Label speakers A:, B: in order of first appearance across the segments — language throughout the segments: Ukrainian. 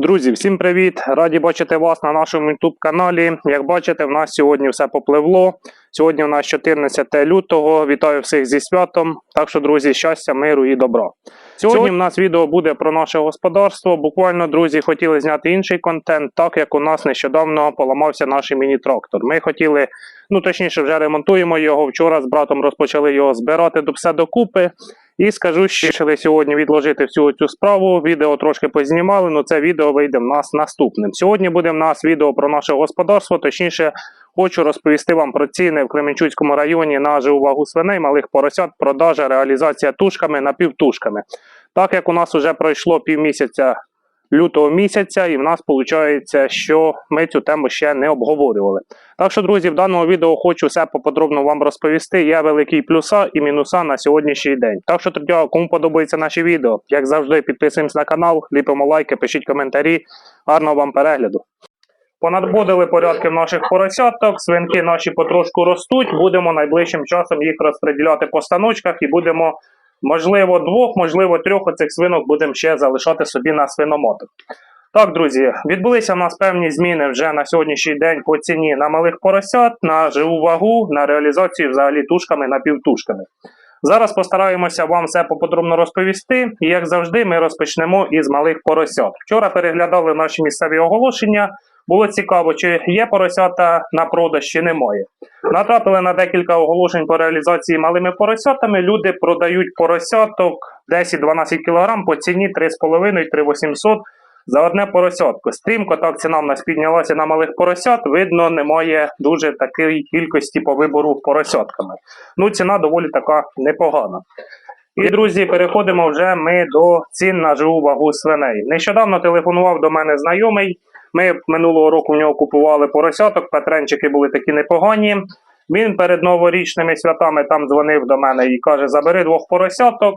A: Друзі, всім привіт! Раді бачити вас на нашому YouTube каналі. Як бачите, в нас сьогодні все попливло. Сьогодні у нас 14 лютого. Вітаю всіх зі святом. Так що, друзі, щастя, миру і добра. Сьогодні в нас відео буде про наше господарство. Буквально, друзі, хотіли зняти інший контент, так як у нас нещодавно поламався наш міні-трактор. Ми хотіли, ну точніше, вже ремонтуємо його. Вчора з братом розпочали його збирати до все докупи. І скажу, що вирішили сьогодні відложити всю цю справу. Відео трошки познімали, але це відео вийде в нас наступним. Сьогодні буде в нас відео про наше господарство. Точніше, хочу розповісти вам про ціни в Кременчуцькому районі на живу вагу свиней, малих поросят, продажа, реалізація тушками напівтушками. Так як у нас вже пройшло півмісяця лютого місяця, і в нас виходить, що ми цю тему ще не обговорювали. Так що, друзі, в даному відео хочу все поподробно вам розповісти. Є великі плюса і мінуса на сьогоднішній день. Так що, друзі, кому подобається наші відео, як завжди, підписуємось на канал, ліпимо лайки, пишіть коментарі. Гарного вам перегляду. Понадбудили порядки в наших поросяток, свинки наші потрошку ростуть. Будемо найближчим часом їх розподіляти по станочках і будемо, можливо, двох, можливо, трьох оцих свинок будемо ще залишати собі на свиномотах. Так, друзі, відбулися в нас певні зміни вже на сьогоднішній день по ціні на малих поросят, на живу вагу, на реалізацію взагалі тушками напівтушками. Зараз постараємося вам все поподробно розповісти. І як завжди, ми розпочнемо із малих поросят. Вчора переглядали наші місцеві оголошення. Було цікаво, чи є поросята на продаж, чи немає. Натрапили на декілька оголошень по реалізації малими поросятами. Люди продають поросяток 10-12 кг по ціні 3,5-3,800 за одне поросятко. Стрімко так ціна в нас піднялася на малих поросят. Видно, немає дуже такої кількості по вибору поросятками. Ну, ціна доволі така непогана. І, друзі, переходимо вже ми до цін на живу вагу свиней. Нещодавно телефонував до мене знайомий. Ми минулого року в нього купували поросяток, петренчики були такі непогані. Він перед новорічними святами там дзвонив до мене і каже: забери двох поросяток.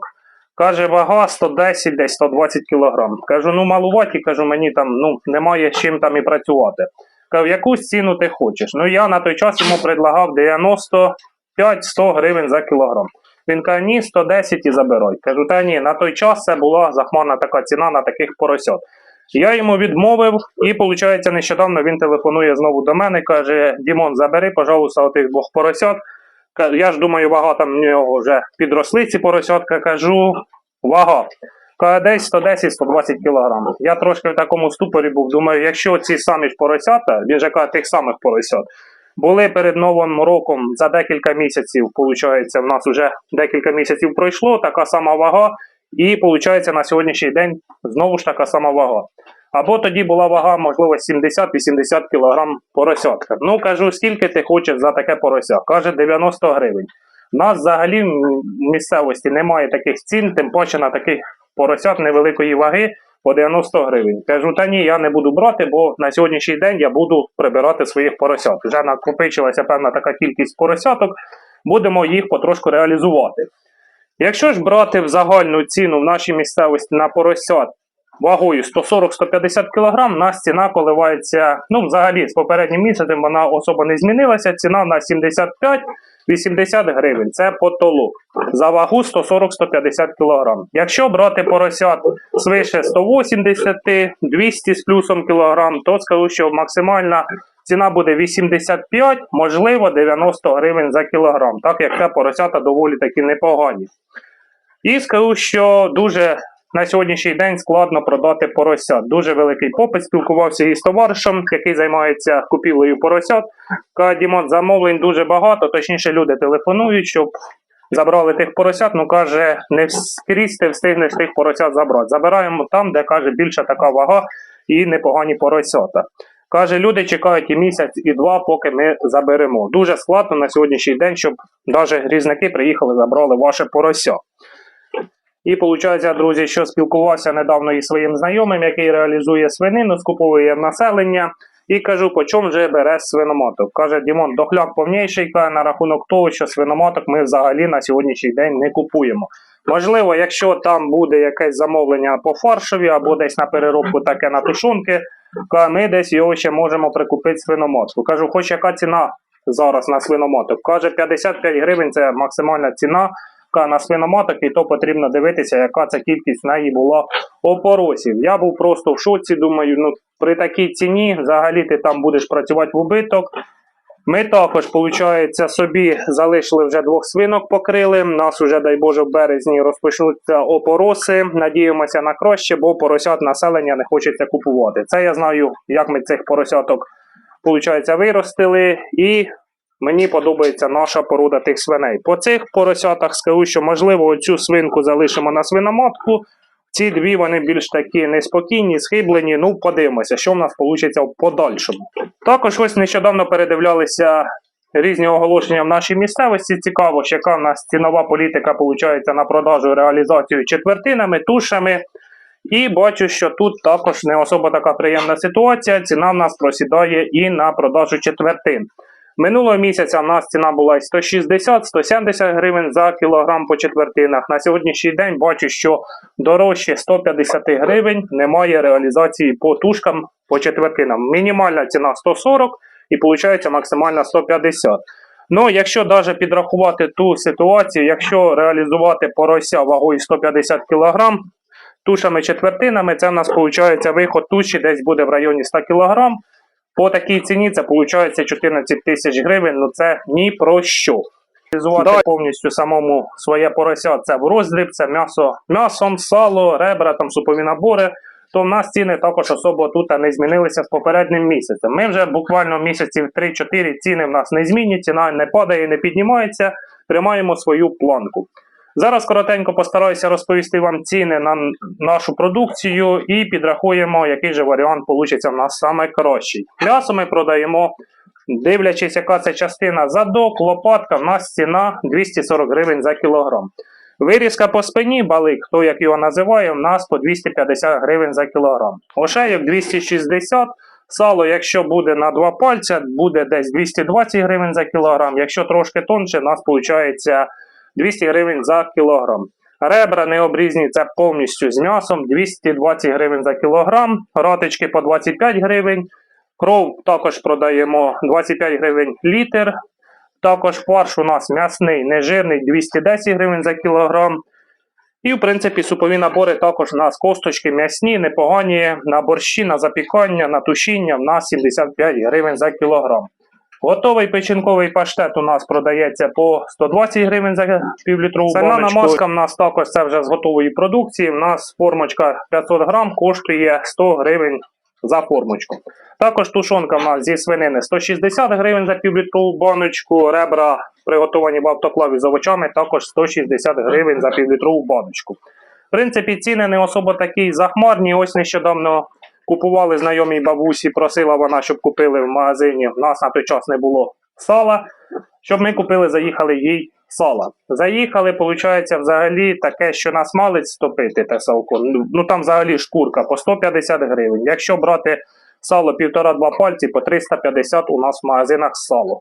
A: Каже, вага 110, десь 120 кг. Кажу, ну малуваті, кажу, мені там ну, немає з чим там і працювати. Кажу, якусь ціну ти хочеш. Ну я на той час йому предлагав 95-100 гривень за кілограм. Він каже, ні, 110 і забирай. Кажу, та ні, на той час це була захмарна така ціна на таких поросят. Я йому відмовив, і, виходить, нещодавно він телефонує знову до мене, каже: Дімон, забери, пожалуйста, отих двох поросят. Я ж думаю, вага там в нього вже підросли ці поросятка. Кажу, вага. Десь 110-120 кг. Я трошки в такому ступорі був. Думаю, якщо ці самі ж поросята, він же каже, тих самих поросят, були перед Новим роком за декілька місяців, виходить, в нас вже декілька місяців пройшло, така сама вага, і виходить на сьогоднішній день знову ж така сама вага. Або тоді була вага, можливо, 70-80 кг поросятка. Ну, кажу, скільки ти хочеш за таке порося? Каже, 90 гривень. У нас взагалі в місцевості немає таких цін, тим паче на таких поросят невеликої ваги по 90 гривень. Кажу, та ні, я не буду брати, бо на сьогоднішній день я буду прибирати своїх поросят. Вже накопичилася певна така кількість поросяток, будемо їх потрошку реалізувати. Якщо ж брати в загальну ціну в нашій місцевості на поросят вагою 140-150 кг, у нас ціна коливається, ну, взагалі, з попереднім місяцем вона особо не змінилася. Ціна на 75-80 гривень. Це потолок. За вагу 140-150 кг. Якщо брати поросят свише 180, 200 з плюсом кілограм, то скажу, що максимальна ціна буде 85, можливо, 90 гривень за кілограм, так як це поросята доволі таки непогані. І скажу, що дуже на сьогоднішній день складно продати поросят. Дуже великий попит. Спілкувався із товаришем, який займається купівлею поросят. Дімон, замовлень дуже багато, точніше, люди телефонують, щоб забрали тих поросят. Ну каже, не скрізь ти встигнеш тих поросят забрати. Забираємо там, де каже більша така вага і непогані поросята. Каже, люди чекають і місяць, і два, поки ми заберемо. Дуже складно на сьогоднішній день, щоб навіть різники приїхали, забрали ваше порося. І виходить, друзі, що спілкувався недавно із своїм знайомим, який реалізує свинину, скуповує населення. І кажу, по чому вже бере свиномоток. Каже, Дімон, дохляк повніший, каже, на рахунок того, що свиномоток ми взагалі на сьогоднішній день не купуємо. Можливо, якщо там буде якесь замовлення по фаршові або десь на переробку таке на тушунки, ми десь його ще можемо прикупити свиномотку. Кажу, хоч яка ціна зараз на свиномоток? Каже, 55 гривень це максимальна ціна на свиноматок, і то потрібно дивитися, яка це кількість в неї була опоросів. Я був просто в шоці, думаю, ну при такій ціні взагалі ти там будеш працювати в убиток. Ми також, виходить, собі залишили вже двох свинок покрили. Нас вже, дай Боже, в березні розпочнуться опороси. Надіємося на краще, бо поросят населення не хочеться купувати. Це я знаю, як ми цих поросяток, виходить, виростили. І мені подобається наша порода тих свиней. По цих поросятах скажу, що можливо цю свинку залишимо на свиноматку. Ці дві вони більш такі неспокійні, схиблені. Ну, подивимося, що в нас вийде в подальшому. Також ось нещодавно передивлялися різні оголошення в нашій місцевості. Цікаво, що яка в нас цінова політика виходить на продажу реалізацію четвертинами, тушами. І бачу, що тут також не особо така приємна ситуація. Ціна в нас просідає і на продажу четвертин. Минулого місяця в нас ціна була 160-170 гривень за кілограм по четвертинах. На сьогоднішній день бачу, що дорожче 150 гривень немає реалізації по тушкам по четвертинам. Мінімальна ціна 140 і виходить максимальна 150. Ну, якщо навіть підрахувати ту ситуацію, якщо реалізувати порося вагою 150 кг, тушами четвертинами, це в нас виходить виход туші десь буде в районі 100 кг. По такій ціні це виходить 14 тисяч гривень, ну це ні про що. Реалізувати повністю самому своє порося це в роздріб, це м'ясо м'ясом, сало, ребра, там супові набори. То в нас ціни також особо тут не змінилися з попереднім місяцем. Ми вже буквально місяців 3-4 ціни в нас не змінні, ціна не падає, не піднімається, тримаємо свою планку. Зараз коротенько постараюся розповісти вам ціни на нашу продукцію і підрахуємо, який же варіант вийде в нас саме кращий. М'ясо ми продаємо, дивлячись, яка це частина задок, лопатка, в нас ціна 240 гривень за кілограм. Вирізка по спині, балик, хто як його називає, в нас по 250 гривень за кілограм. Ошейок 260 Сало, якщо буде на два пальця, буде десь 220 гривень за кілограм. Якщо трошки тонше, у нас виходить 200 гривень за кілограм. Ребра необрізні це повністю з м'ясом 220 гривень за кілограм, ратички по 25 гривень. Кров також продаємо 25 гривень літр. Також фарш у нас м'ясний, нежирний 210 гривень за кілограм. І, в принципі, супові набори також у нас косточки м'ясні, непогані, на борщі, на запікання, на тушіння в нас 75 гривень за кілограм. Готовий печінковий паштет у нас продається по 120 гривень за півлітрову
B: Сальна
A: баночку.
B: намазка
A: в нас також це вже з готової продукції. У нас формочка 500 грам коштує 100 гривень за формочку. Також тушонка в нас зі свинини 160 гривень за півлітрову баночку. Ребра приготовані в автоклаві з овочами також 160 гривень за півлітрову баночку. В принципі, ціни не особо такі захмарні. Ось нещодавно купували знайомій бабусі, просила вона, щоб купили в магазині. У нас на той час не було сала. Щоб ми купили, заїхали їй сала. Заїхали, виходить, взагалі таке, що нас малець стопити, те салко. Ну там взагалі шкурка по 150 гривень. Якщо брати сало півтора-два пальці, по 350 у нас в магазинах сало.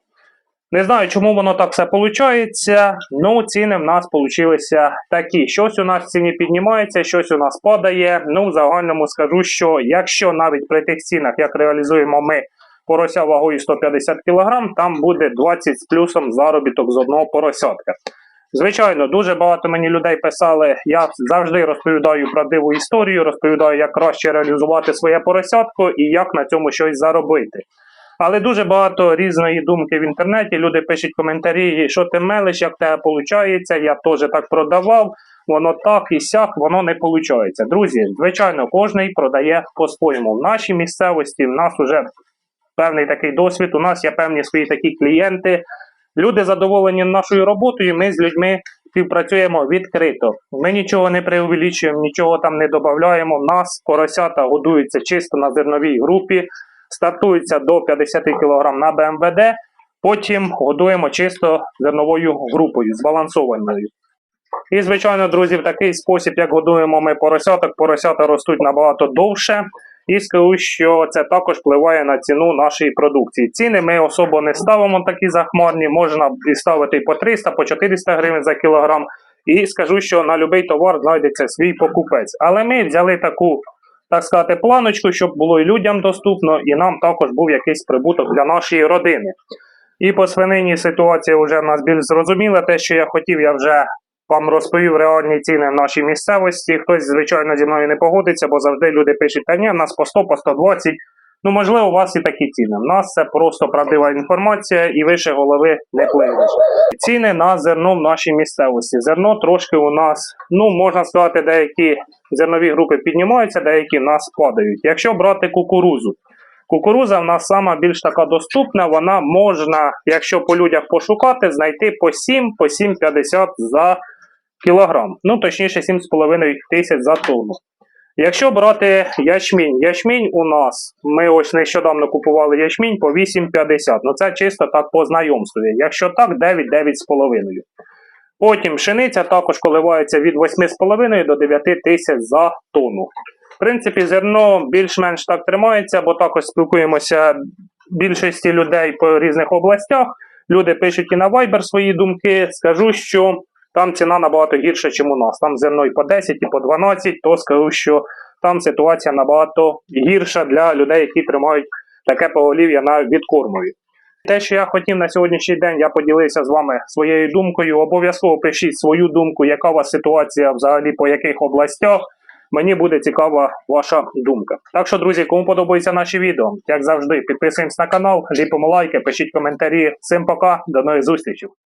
A: Не знаю, чому воно так все виходить. Ну, ціни в нас получилися такі. Щось у нас ціні піднімається, щось у нас падає. Ну, в загальному скажу, що якщо навіть при тих цінах, як реалізуємо ми порося вагою 150 кг, там буде 20 з плюсом заробіток з одного поросятка. Звичайно, дуже багато мені людей писали. Я завжди розповідаю правдиву історію, розповідаю, як краще реалізувати своє поросятко і як на цьому щось заробити. Але дуже багато різної думки в інтернеті. Люди пишуть коментарі, що ти мелиш, як тебе виходить. Я теж так продавав, воно так і сяк, воно не виходить. Друзі, звичайно, кожен продає по-своєму. В нашій місцевості в нас вже певний такий досвід. У нас є певні свої такі клієнти. Люди задоволені нашою роботою. Ми з людьми співпрацюємо відкрито. Ми нічого не преувеличуємо, нічого там не додаємо. Нас поросята годуються чисто на зерновій групі стартується до 50 кг на БМВД, потім годуємо чисто зерновою групою, збалансованою. І, звичайно, друзі, в такий спосіб, як годуємо ми поросяток, поросята ростуть набагато довше. І скажу, що це також впливає на ціну нашої продукції. Ціни ми особо не ставимо такі захмарні, можна і ставити і по 300, по 400 гривень за кілограм. І скажу, що на будь-який товар знайдеться свій покупець. Але ми взяли таку так сказати, планочку, щоб було і людям доступно, і нам також був якийсь прибуток для нашої родини. І по свинині ситуація вже в нас більш зрозуміла. Те, що я хотів, я вже вам розповів реальні ціни в нашій місцевості. Хтось, звичайно, зі мною не погодиться, бо завжди люди пишуть, та ні, в нас по 100, по 120. Ну, можливо, у вас і такі ціни. У нас це просто правдива інформація і вище голови не пливеш. Ціни на зерно в нашій місцевості. Зерно трошки у нас, ну можна сказати, деякі зернові групи піднімаються, деякі в нас падають. Якщо брати кукурузу, кукуруза в нас сама більш така доступна, вона можна, якщо по людях пошукати, знайти по 7, по 7,50 за кілограм. Ну, точніше, 7,5 тисяч за тонну. Якщо брати ячмінь, ячмінь у нас, ми ось нещодавно купували ячмінь по 8,50. Ну це чисто так по знайомстві. Якщо так, 9, 9,5. Потім пшениця також коливається від 8,5 до 9 тисяч за тонну. В принципі, зерно більш-менш так тримається, бо також спілкуємося більшості людей по різних областях. Люди пишуть і на Viber свої думки. Скажу, що там ціна набагато гірша, ніж у нас. Там зерно і по 10, і по 12, то скажу, що там ситуація набагато гірша для людей, які тримають таке поголів'я на відкормові. Те, що я хотів на сьогоднішній день, я поділився з вами своєю думкою. Обов'язково пишіть свою думку, яка у вас ситуація взагалі по яких областях. Мені буде цікава ваша думка. Так що, друзі, кому подобаються наші відео, як завжди, підписуємось на канал, ліпимо лайки, пишіть коментарі. Всім пока, до нових зустрічей.